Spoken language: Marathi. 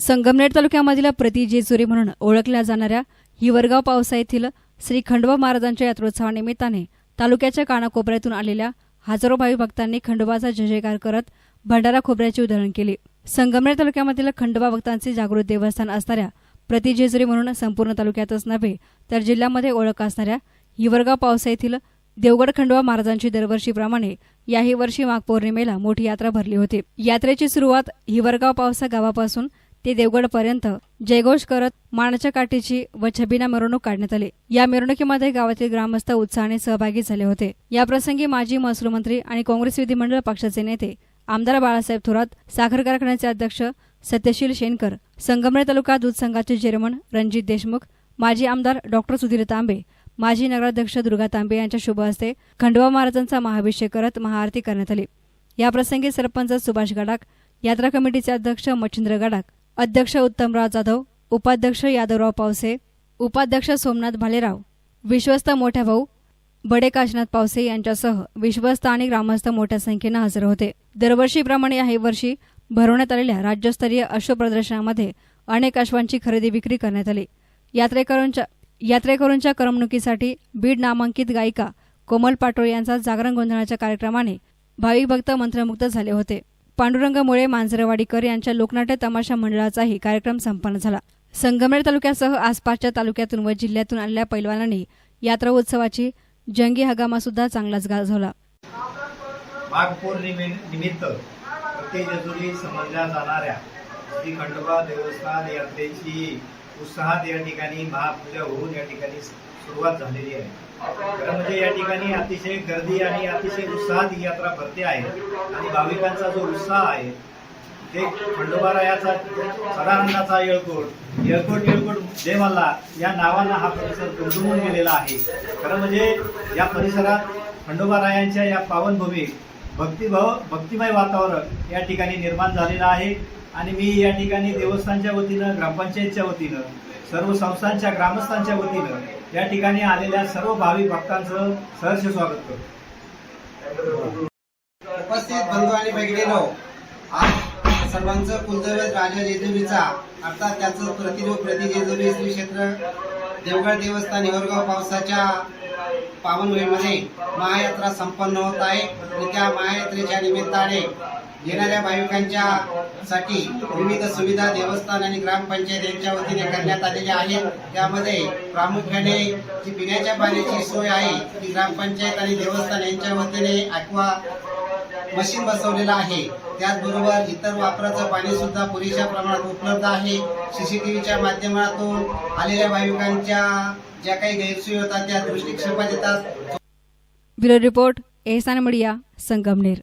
संगमनेर तालुक्यामधील प्रति जेजुरी म्हणून ओळखल्या जाणाऱ्या हिवरगाव पावसा येथील श्री खंडोबा महाराजांच्या यात्रोत्सवानिमित्ताने तालुक्याच्या कानाकोपऱ्यातून आलेल्या हजारो भावी भक्तांनी खंडोबाचा जय जयकार करत भंडारा खोबऱ्याची उधळण केली. संगमनेर तालुक्यामधील खंडोबा भक्तांचे जागृत देवस्थान असणाऱ्या प्रति जेजुरी म्हणून संपूर्ण तालुक्यातच नव्हे तर जिल्ह्यामध्ये ओळख असणाऱ्या हिवरगाव पावसा येथील देवगड खंडोबा महाराजांची दरवर्षीप्रमाणे याही वर्षी माघ पौर्णिमेला मोठी यात्रा भरली होती. यात्रेची सुरुवात हिवरगाव पावसा गावापासून ते देवगडपर्यंत जयघोष करत मानाच्या काठीची व छबिना मिरवणूक काढण्यात आली. या मिरवणुकीमध्ये गावातील ग्रामस्थ उत्साहाने सहभागी झाले होते. याप्रसंगी माजी महसूल मंत्री आणि काँग्रेस विधिमंडळ पक्षाचे नेते आमदार बाळासाहेब थोरात साखर कारखान्याचे अध्यक्ष सत्यशील शेनकर संगमनेर तालुका दूध संघाचे चेअरमन रणजित देशमुख माजी आमदार डॉक्टर सुधीर तांबे माजी नगराध्यक्ष दुर्गा तांबे यांच्या शुभ हस्ते खंडोबा महाराजांचा महाभिषेक करत महाआरती करण्यात आली. याप्रसंगी सरपंच सुभाष गडाक यात्रा कमिटीचे अध्यक्ष मच्छिंद्र गडाक अध्यक्ष उत्तमराव जाधव उपाध्यक्ष यादवराव पावसे उपाध्यक्ष सोमनाथ भालेराव विश्वस्त मोठ्या भाऊ बडे काशनाथ पावसे यांच्यासह विश्वस्त आणि ग्रामस्थ मोठ्या संख्येनं हजर होते. दरवर्षीप्रमाणे याही वर्षी भरवण्यात आलेल्या राज्यस्तरीय अश्व प्रदर्शनामध्ये अनेक अश्वांची खरेदी विक्री करण्यात आली. यात्रेकरूंच्या यात्रेकरूंच्या करमणुकीसाठी बीड नामांकित गायिका कोमल पाटोळे यांचा जागरण गोंधळाच्या कार्यक्रमाने भाविक भक्त मंत्रमुग्ध झाले होते. पांडुरंग मुळे मांजरेवाडीकर यांच्या लोकनाट्य तमाशा मंडळाचाही कार्यक्रम संपन्न झाला. संगमनेर तालुक्यासह आसपासच्या तालुक्यातून व जिल्ह्यातून आलेल्या पैलवानांनी यात्रा उत्सवाची जंगी हगामा सुद्धा चांगलाच गाजवला. निमित्त प्रत्येक समजल्या जाणाऱ्या श्री खंडोबा देवस्थान यात्रेची उत्साहात या ठिकाणी महापूजा होऊन या ठिकाणी सुरुवात झालेली आहे. खरं म्हणजे या ठिकाणी अतिशय गर्दी आणि अतिशय उत्साहात ही यात्रा भरते आहे. आणि भाविकांचा जो उत्साह आहे ते खंडोबारायाचा सदानंदाचा येळकोट येळकोट येळकोट मल्ला या नावानं हा परिसर दुमदुमून गेलेला आहे. खरं म्हणजे या परिसरात खंडोबारायांच्या या पावनभूमी भक्तिभाव भक्तिमय वातावरण या ठिकाणी निर्माण झालेलं आहे. आणि मी या ठिकाणी देवस्थानच्या वतीनं ग्रामपंचायतच्या वतीनं सर्व संस्थांच्या ग्रामस्थांच्या वतीनं या ठिकाणी आलेल्या सर्व भाविक भक्तांचं सहर्ष स्वागत करतो. उपस्थित बंधू आणि भगिनीनो आज सर्वांचं कुलदैवत राजा जेजुरीचा अर्थात त्याचं प्रतिरूप प्रति जेजुरी श्री क्षेत्र देवगड देवस्थान हिवरगाव पावसाच्या पावनभूमीमध्ये महायात्रा संपन्न होत आहे आणि त्या महायात्रेच्या निमित्ताने येणाऱ्या भाविकांच्या साठी विविध सुविधा देवस्थान आणि ग्रामपंचायत यांच्या वतीने करण्यात आलेल्या आहेत त्यामध्ये प्रामुख्याने जी पिण्याच्या पाण्याची सोय आहे ती ग्रामपंचायत आणि देवस्थान यांच्या वतीने aqua मशीन बसवलेलं आहे. त्याचबरोबर इतर वापराचं पाणी सुद्धा पुरेशा प्रमाणात उपलब्ध आहे. सी सी टी व्हीच्या माध्यमातून आलेल्या भाविकांच्या જ્યાં કઈ ગેરસોય હતા ત્યાં દૃષ્ટિક્ષેપા જતા બ્યુરો રિપોર્ટ એહસાન મળ્યા સંગમનેર.